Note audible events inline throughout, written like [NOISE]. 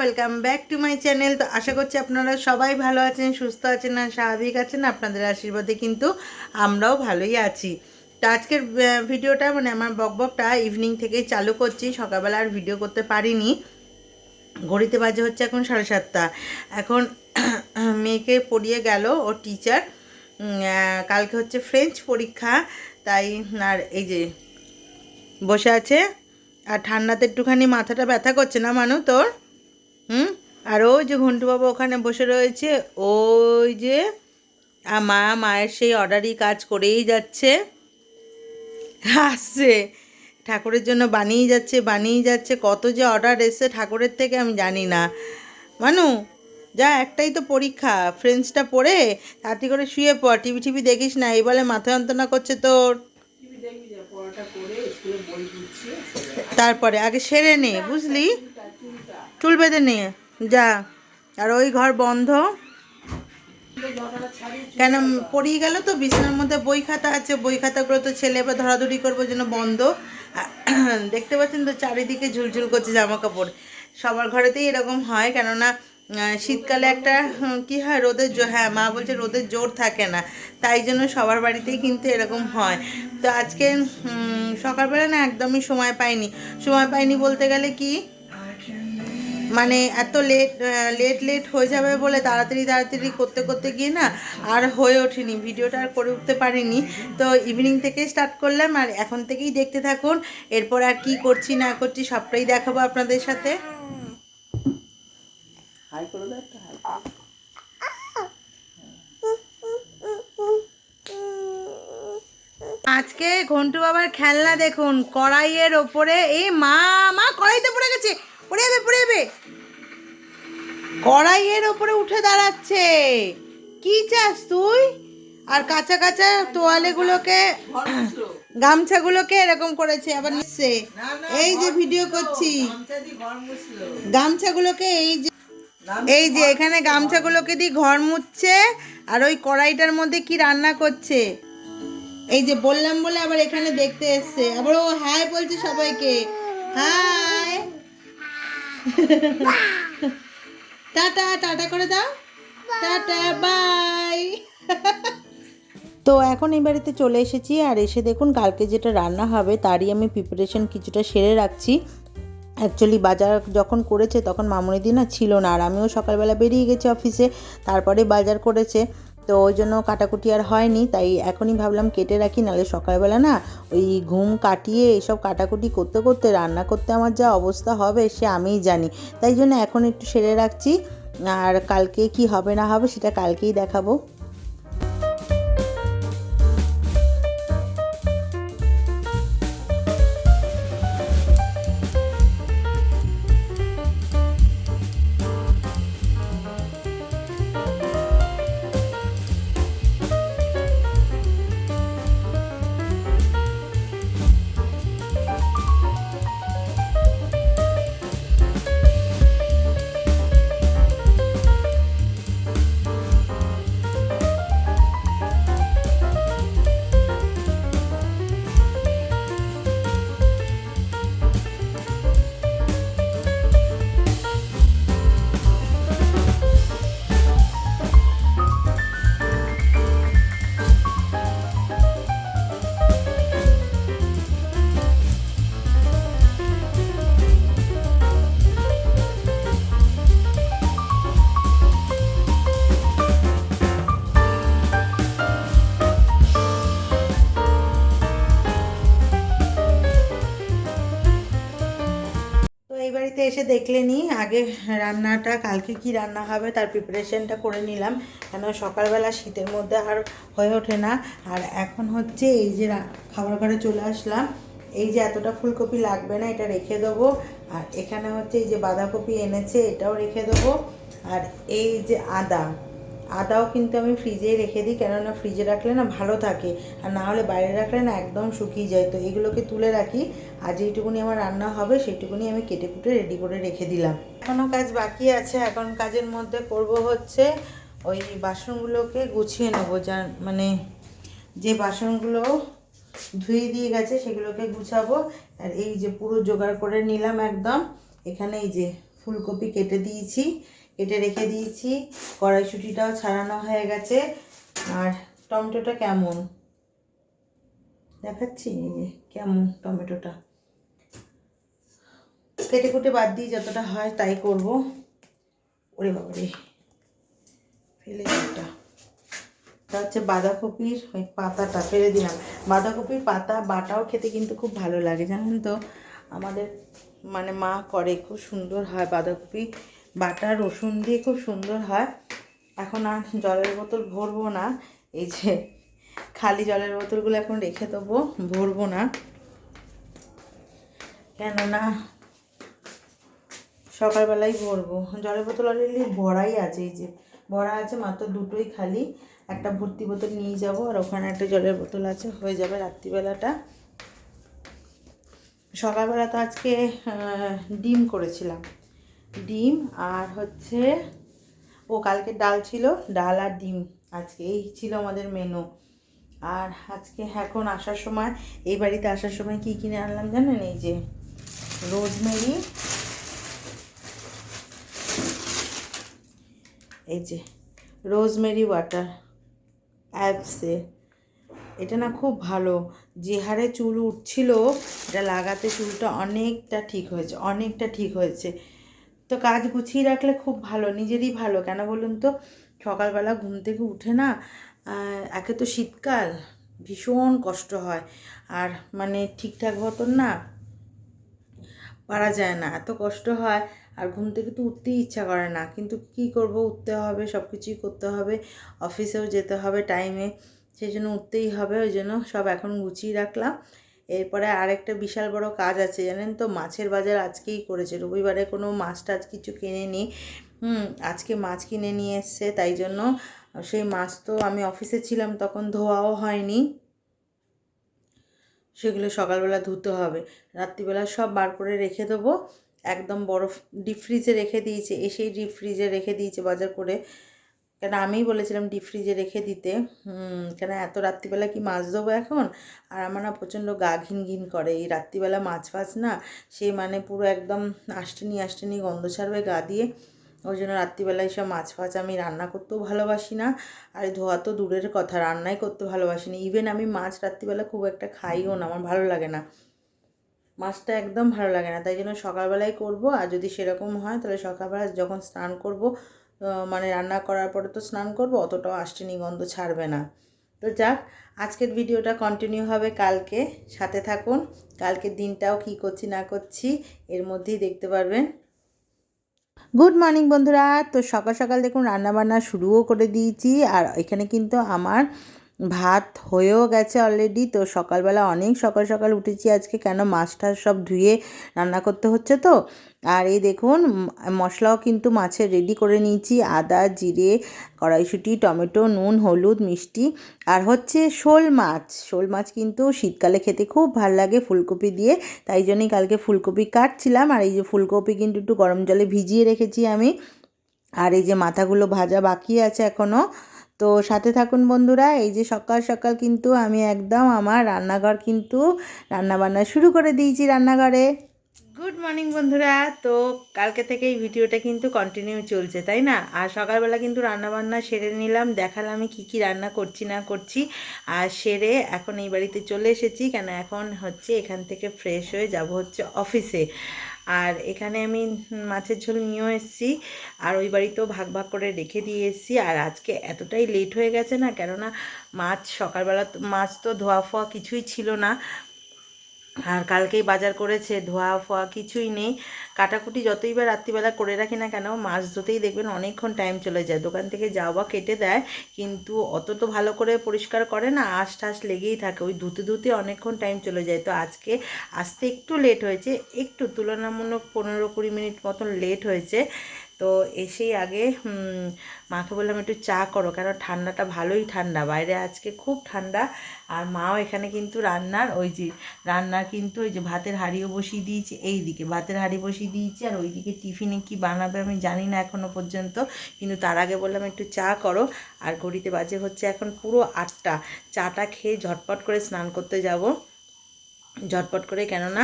Welcome back to my channel তো আশা করছি আপনারা সবাই ভালো আছেন, সুস্থ আছেন আর স্বাভাবিক আছেন। আপনাদের আশীর্বাদে কিন্তু আমরাও ভালোই আছি। তো আজকের ভিডিওটা মানে আমার বকবকটা ইভিনিং থেকেই চালু করছি। সকালবেলা আর ভিডিও করতে পারিনি। ঘড়িতে বাজে হচ্ছে এখন সাড়ে সাতটা। এখন [CLEARS THROAT] মেয়েকে পড়িয়ে গেল ও টিচার কালকে হচ্ছে ফ্রেঞ্চ পরীক্ষা। তাই, আর এই যে বসে আছে। আর ঠান্ডাতে একটুখানি মাথাটা ব্যথা করছে না মানু তোর? হুম? আর ওই যে ঘন্টু বাবা ওখানে বসে রয়েছে ওই যে আর মা মায়ের সেই অর্ডারই কাজ করেই যাচ্ছে। আসছে। ঠাকুরের জন্য বানিয়ে যাচ্ছে বানিয়ে যাচ্ছে। কত যে অর্ডার এসছে ঠাকুরের থেকে আমি জানি না। মানু যা একটাই তো পরীক্ষা ফ্রেন্ডসটা পড়ে তাতে করে শুয়ে পড় টিভি টিভি দেখিস না এই বলে মাথা যন্ত্রণা করছে তোর। তারপরে আগে সেরে নে বুঝলি? চুল বেঁধে নিয়ে, যা। আর ওই ঘর বন্ধ। কেন, পড়িয়ে গেল তো? বিছানার মধ্যে বই খাতা আছে। বই খাতাগুলো তো ছেলে বা ধরাধরি করব জন্য বন্ধ। [CLEARS THROAT] দেখতে পাচ্ছেন তো, চারিদিকে ঝুলঝুল করছে জামা কাপড় সবার ঘরেতেই এরকম হয়, কেননা শীতকালে একটা কি হয়, রোদের হ্যাঁ মা বলছে রোদের জোর থাকে না। তাই জন্য সবার বাড়িতেই কিন্তু এরকম হয়। তো আজকে সকালবেলা না একদমই সময় পাইনি। সময় পাইনি বলতে গেলে কি মানে এত লেট লেট লেট হয়ে যাবে বলে তাড়াতাড়ি তাড়াতাড়ি করতে করতে গিয়ে না আর হয়ে ওঠেনি। ভিডিওটা আর করে উঠতে পারিনি। তো ইভিনিং থেকে স্টার্ট করলাম আর এখন থেকেই দেখতে থাকুন। এরপর আর কি করছি না করছি সবটাই দেখাবো আপনাদের সাথে। হাই করে দাও একটা হাই। আজকে ঘন্টু বাবার খেলনা দেখুন কড়াইয়ের ওপরে এই মা মা কড়াইতে পড়ে গেছে। পড়ে যাবে পড়ে কড়াইয়ের ওপরে উঠে দাঁড়াচ্ছে। কি চাস তুই? আর কাঁচা কাঁচা তোয়ালেগুলোকে, গামছাগুলোকে এরকম করেছে, আবার নিচ্ছে। এই যে ভিডিও করছি। গামছাগুলোকে এই যে এই যে এখানে গামছাগুলোকে দিয়ে ঘর মুছছে, আর ওই কড়াইটার মধ্যে কি রান্না করছে? এই যে বললাম বলে আবার এখানে দেখতে এসছে। আবার ও হাই বলছে সবাইকে। হাই। টাটা টাটা করে দাও। Tata, bye. তো এখন এই বাড়িতে চলে এসেছি আর এসে দেখুন কালকে যেটা রান্না হবে তারই আমি প্রিপারেশন কিছুটা সেরে রাখছি। অ্যাকচুয়ালি বাজার যখন করেছে তখন মামুনিদি না ছিল না আর আমিও সকালবেলা বেরিয়ে গেছি অফিসে তারপরে বাজার করেছে। তো ওই জন্য কাটাকুটি আর হয়নি, তাই এখনই ভাবলাম কেটে রাখি, নাহলে সকালবেলা না ওই ঘুম কাটিয়ে এইসব কাটাকুটি করতে করতে, রান্না করতে আমার যা অবস্থা হবে সে আমিই জানি। তাই জন্য এখন একটু সেরে রাখছি, আর কালকে কি হবে না হবে সেটা কালকেই দেখাবো। এই বাড়িতে এসে দেখলে নি আগে রান্নাটা, কালকে কি রান্না হবে তার প্রিপারেশনটা করে নিলাম। কেন সকালবেলা শীতের মধ্যে আর হয়ে ওঠে না। আর এখন হচ্ছে এই যে খাবার ঘরে চলে আসলাম। এই যে এতটা ফুলকপি লাগবে না, এটা রেখে দেবো। আর এখানে হচ্ছে এই যে বাঁধাকপি এনেছে, এটাও রেখে দেবো। আর এই যে আদা আদাও কিন্তু আমি ফ্রিজেই রেখে দিই, কেননা ফ্রিজে রাখলে না ভালো থাকে, আর না হলে বাইরে রাখলে না একদম শুকিয়ে যায়। তো এগুলোকে তুলে রাখি, আর যেইটুকুনি আমার রান্না হবে সেইটুকুনি আমি কেটে কুটে রেডি করে রেখে দিলাম। এখনও কাজ বাকি আছে, এখন কাজের মধ্যে করব হচ্ছে ওই বাসনগুলোকে গুছিয়ে নেব, যা মানে যে বাসনগুলো ধুয়ে দিয়ে গেছে সেগুলোকে গুছাবো। আর এই যে পুরো জোগাড় করে নিলাম একদম, এখানে এই যে ফুলকপি কেটে দিয়েছি কেটে রেখে দিয়েছি। কড়াইশুটিটাও ছাড়ানো হয়ে গেছে। আর টমেটোটা কেমন? দেখাচ্ছি যে কেমন টমেটোটা। কেটে কুটে বাদ দিয়ে যতটা হয় তাই করব। ওরে বাবা রে ফেলে এটা হচ্ছে বাঁধাকপির ওই পাতাটা, ফেলে দিলাম। বাঁধাকপির পাতা, বাটাও খেতে কিন্তু খুব ভালো লাগে, জানেন তো? আমাদের মানে মা করে, খুব সুন্দর হয় বাঁধাকপি। বাটা রসুন দিয়ে খুব সুন্দর হয়। এখন আর জলের বোতল ভরবো না। এই যে খালি জলের বোতলগুলো এখন রেখে দেবো, ভরবো না। কেননা সকালবেলাই ভরবো। জলের বোতল অলরেডি ভরাই আছে, এই যে ভরা আছে মাত্র দুটোই খালি। একটা ভর্তি বোতল নিয়ে যাব আর ওখানে একটা জলের বোতল আছে, হয়ে যাবে রাত্রিবেলাটা। সকালবেলা তো আজকে ডিম করেছিলাম। ডিম আর হচ্ছে, ও কালকে ডাল ছিল, ডাল আর ডিম। আজকে এই ছিল আমাদের মেনু আর আজকে এখন আসার সময়, এই বাড়িতে আসার সময় কি কিনে আনলাম জানেন? এই যে রোজমেরি এই যে রোজমেরি ওয়াটার অ্যাপসে এটা না খুব ভালো। যে হারে চুল উঠছিল, এটা লাগাতে চুলটা অনেকটা ঠিক হয়েছে, অনেকটা ঠিক হয়েছে। তো কাজ গুছিয়ে রাখলে খুব ভালো, নিজেরই ভালো। কেন বলুন তো? সকালবেলা ঘুম থেকে উঠে না একে তো শীতকাল, ভীষণ কষ্ট হয়। আর মানে ঠিকঠাক মতন না পারা যায় না, এত কষ্ট হয়। আর ঘুম থেকে তো উঠতেই ইচ্ছা করে না। কিন্তু কি করব? উঠতে হবে সব কিছুই করতে হবে, অফিসেও যেতে হবে টাইমে সেই জন্য উঠতেই হবে, ওই জন্য সব এখন গুছিয়ে রাখলাম। এরপরে আরেকটা বিশাল বড় কাজ আছে, জানেন তো? মাছের বাজার আজকেই করেছে। রবিবারে কোনো মাছ টাছ কিছু কিনে নি হুম, আজকে মাছ কিনে নিয়ে এসছে, তাই জন্য সেই মাছ তো আমি অফিসে ছিলাম, তখন ধোয়াও হয়নি। সেগুলো সকালবেলা ধুতে হবে। রাত্রিবেলা সব বার করে রেখে দেবো। একদম বরফ ডিপ ফ্রিজে রেখে দিয়েছে, এসেই ডিপ ফ্রিজে রেখে দিয়েছে বাজার করে। কেন আমিই বলেছিলাম ডিপ ফ্রিজে রেখে দিতে? কেন এত রাত্রিবেলা কি মাছ দেবো এখন? আর আমার না প্রচণ্ড গা ঘিন ঘিন করে। এই রাত্রিবেলা মাছ ফাছ না, সে মানে পুরো একদম আষ্টনি আষ্টনি গন্ধ ছাড়বে গা দিয়ে। ওই জন্য রাত্রিবেলায় সব মাছ ফাছ আমি রান্না করতেও ভালোবাসি না। আর ধোয়া তো দূরের কথা, রান্নাই করতে ভালোবাসি না। ইভেন আমি মাছ রাত্রিবেলা খুব একটা খাইও না, আমার ভালো লাগে না। মাছটা একদম ভালো লাগে না, তাই জন্য সকালবেলায় করব। আর যদি সেরকম হয়, তাহলে সকালবেলা যখন স্নান করব মানে রান্না করার পরে তো স্নান করব, অতটাও আষ্টেনি গন্ধ ছাড়বে না। তো যাক, আজকের ভিডিওটা কন্টিনিউ হবে কালকে। সাথে থাকুন, কালকের দিনটাও কি করছি না করছি, এর মধ্যেই দেখতে পারবেন। গুড মর্নিং বন্ধুরা, তো সকাল সকাল দেখুন, রান্নাবান্না শুরুও করে দিয়েছি, আর এখানে কিন্তু আমার ভাত হয়েও গেছে অলরেডি তো সকালবেলা অনেক সকাল সকাল উঠেছি। আজকে কেন মাছ টাছ সব ধুয়ে রান্না করতে হচ্ছে তো? আর এই দেখুন মশলাও কিন্তু মাছের রেডি করে নিয়েছি। আদা, জিরে, কড়াইশুঁটি, টমেটো, নুন, হলুদ, মিষ্টি। আর হচ্ছে শোল মাছ। শোল মাছ কিন্তু শীতকালে খেতে খুব ভালো লাগে ফুলকপি দিয়ে। তাই জন্যই কালকে ফুলকপি কাটছিলাম। আর এই যে ফুলকপি কিন্তু একটু গরম জলে ভিজিয়ে রেখেছি আমি। আর এই যে মাথাগুলো ভাজা বাকি আছে এখনও তো সাথে থাকুন বন্ধুরা, এই যে সকাল সকাল কিন্তু আমি একদম আমার রান্নাঘর কিন্তু রান্নাবান্না শুরু করে দিয়েছি রান্নাঘরে। গুড মর্নিং বন্ধুরা, তো কালকে থেকে এই ভিডিওটা কিন্তু কন্টিনিউ চলছে, তাই না? আর সকালবেলা কিন্তু রান্নাবান্না সেরে নিলাম, দেখালাম আমি কী কী রান্না করছি না করছি, আর সেরে এখন এই বাড়িতে চলে এসেছি, কেন এখন হচ্ছে এখান থেকে ফ্রেশ হয়ে যাব হচ্ছে অফিসে আর এখানে আমি মাছের ঝোল নিয়েও এসেছি। আর ওই বাড়িতেও ভাগ ভাগ করে রেখে দিয়ে এসেছি। আর আজকে এতটাই লেট হয়ে গেছে না, কেননা মাছ সকালবেলা মাছ তো ধোয়া ফোয়া কিছুই ছিল না। আর কালকেই বাজার করেছে, ধোয়া ফোয়া কিছুই নেই। কাটাকুটি যতই বা রাত্রিবেলা করে রাখি না কেন, মাছ ধুতেই দেখবেন অনেকক্ষণ টাইম চলে যায়। দোকান থেকে যাওয়া কেটে দেয়, কিন্তু অত তো ভালো করে পরিষ্কার করে না, আশ ঠাস লেগেই থাকে। ওই ধুতে ধুতে অনেকক্ষণ টাইম চলে যায়। তো আজকে আসতে একটু লেট হয়েছে, একটু তুলনামূলক পনেরো কুড়ি মিনিট মতন লেট হয়েছে। তো এসেই আগে মাকে বললাম একটু চা করো কেন ঠান্ডাটা ভালোই ঠান্ডা। বাইরে আজকে খুব ঠান্ডা, আর মাও এখানে কিন্তু রান্নার, ওই যে রান্নার কিন্তু ওই যে ভাতের হাঁড়িও বসিয়ে দিয়েছি এই দিকে ভাতের হাঁড়ি বসিয়ে দিয়েছি, আর ওইদিকে টিফিনে কি বানাবে আমি জানি না এখনও পর্যন্ত, কিন্তু তার আগে বললাম একটু চা করো। আর ঘড়িতে বাজে হচ্ছে এখন পুরো আটটা, চাটা খেয়ে ঝটপট করে স্নান করতে যাব। ঝটপট করে, কেননা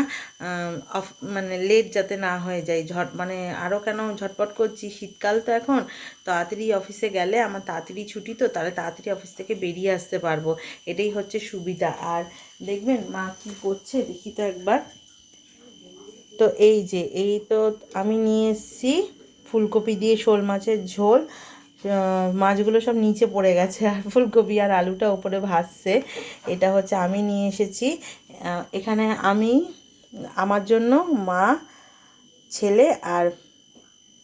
অফ মানে লেট যাতে না হয়ে যায়। ঝট মানে আরও কেন ঝটপট করছি? শীতকাল তো এখন। তাড়াতাড়ি অফিসে গেলে আমার তাড়াতাড়ি ছুটি তো, তাহলে তাড়াতাড়ি অফিস থেকে বেরিয়ে আসতে পারব। এটাই হচ্ছে সুবিধা। আর দেখবেন, মা কি করছে? দেখি তো একবার। তো এই যে, এই তো আমি নিয়ে এসেছি ফুলকপি দিয়ে শোল মাছের ঝোল। মাছগুলো সব নিচে পড়ে গেছে আর ফুলকপি আর আলুটা ওপরে ভাসছে। এটা হচ্ছে আমি নিয়ে এসেছি। এখানে আমি আমার জন্য মা ছেলে আর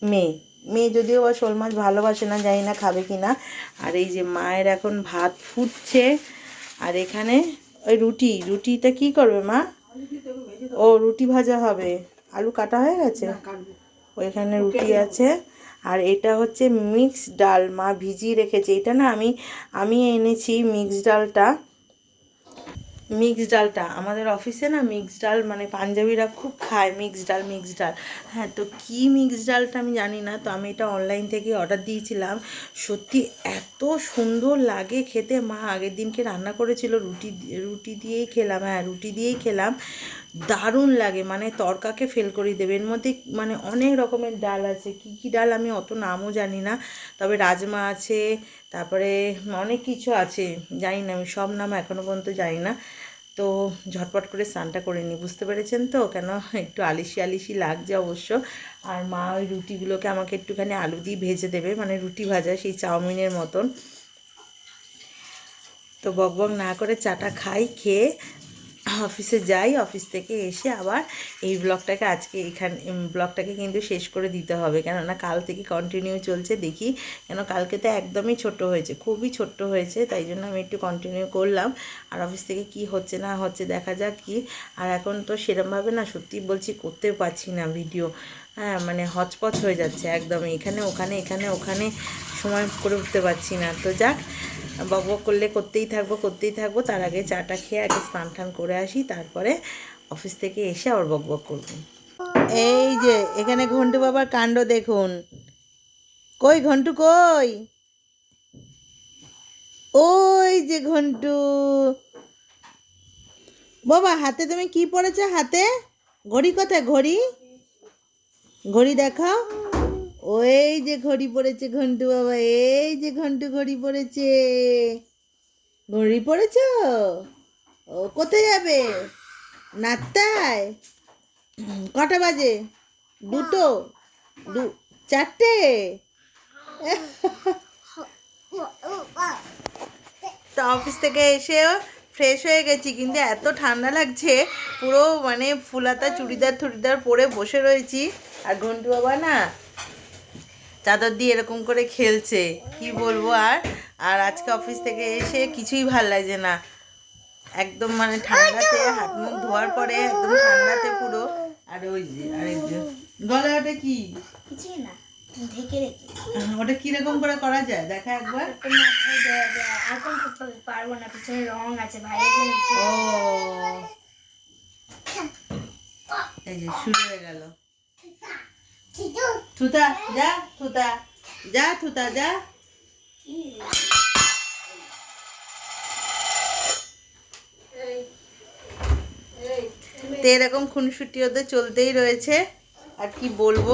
মেয়ে। মেয়ে যদিও বা শোল মাছ ভালোবাসে না জানি না খাবে কি না। আর এই যে মায়ের এখন ভাত ফুটছে। আর এখানে ওই রুটি রুটিটা কি করবে মা? ও রুটি ভাজা হবে। আলু কাটা হয়ে গেছে? ওইখানে রুটি আছে। আর এটা হচ্ছে মিক্স ডাল, মা ভিজিয়ে রেখেছে। এটা না আমি আমি এনেছি মিক্স ডালটা। মিক্স ডালটা, আমাদের অফিসে না মিক্স ডাল মানে পাঞ্জাবিরা খুব খায় মিক্স ডাল মিক্স ডাল। হ্যাঁ তো কী মিক্স ডালটা আমি জানি না, তো আমি এটা অনলাইন থেকে অর্ডার দিয়েছিলাম। সত্যি এত সুন্দর লাগে খেতে। মা আগের দিনকে রান্না করেছিল, রুটি রুটি দিয়েই খেলাম হ্যাঁ রুটি দিয়েই খেলাম। দারুণ লাগে মানে তরকাকে ফেল করে দেবে। এর মধ্যে মানে অনেক রকমের ডাল আছে। কি কি ডাল আমি অত নামও জানি না। তবে রাজমা আছে, তারপরে অনেক কিছু আছে। জানি না, আমি সব নাম এখনও পর্যন্ত জানি না। তো ঝটপট করে স্নানটা করে নিই। বুঝতে পেরেছেন তো? কেন একটু আলিশি আলিশি লাগছে অবশ্য। আর মা ওই রুটিগুলোকে আমাকে একটুখানি আলু দিয়ে ভেজে দেবে মানে রুটি ভাজা সেই চাউমিনের মতন। তো বক বক না করে চাটা খাই, খেয়ে অফিসে যাই, অফিস থেকে এসে আবার এই ব্লগটাকে আজকে এখানে ব্লগটাকে কিন্তু শেষ করে দিতে হবে। কেননা কাল থেকে কন্টিনিউ চলছে, দেখি। কেন কালকে তো একদমই ছোট হয়েছে, খুবই ছোট্ট হয়েছে, তাই জন্য আমি একটু কন্টিনিউ করলাম। আর অফিস থেকে কি হচ্ছে না হচ্ছে দেখা যাক কি। আর এখন তো সেরমভাবে না, সত্যি বলছি করতে পারছি না ভিডিও হ্যাঁ মানে হচপচ হয়ে যাচ্ছে একদম এখানে, ওখানে এখানে, ওখানে সময় করে উঠতে পারছি না। তো যাক বক বক করলে করতেই থাকব করতেই থাকব। তার আগে চাটা খেয়ে আগে স্নান টান করে আসি, তারপরে অফিস থেকে এসে আবার বক বক করব। এই যে, এখানে ঘন্টু বাবার কাণ্ড দেখুন। কই ঘন্টু, কই? ওই যে ঘন্টু। বাবা, হাতে তুমি কি পড়েছো হাতে? ঘড়ি কোথায়, ঘড়ি? ঘড়ি দেখাও। ওই যে ঘড়ি পড়েছে ঘন্টু বাবা, এই যে ঘন্টু ঘড়ি পড়েছে। ঘড়ি পড়েছ? ও কোথায় যাবে? নাত্তায়? কটা বাজে? দুটো? দু, চারটে? তো অফিস থেকে এসেও ফ্রেশ হয়ে গেছি, কিন্তু এত ঠান্ডা লাগছে, পুরো মানে ফুলাতা, চুড়িদার টুড়িদার পরে বসে রয়েছি। আর ঘন্টু বাবা না চাদর দিয়ে এরকম করে খেলছে। কি বলব আর? আর আজকে অফিস থেকে এসে কিছুই ভালো লাগছে না। একদম মানে ঠান্ডাতে হাত মুখ ধোয়ার পরে একদম ঠান্ডাতে পুরো। আর ওই যে আরেকজন। গলা ওটা কি? কিছুই না ঢেকে রেখে। ওটা কীরকম করে করা যায়? দেখা একবার। মাথায় দেওয়া দেওয়া এখন পারব না পিছনে রং আছে জন্য ও। এই যে শুরু হয়ে গেল। থুতা যা থুতা যা থুতা যা তো এরকম খুনসুটি ওদের চলতেই রয়েছে। আর কি বলব?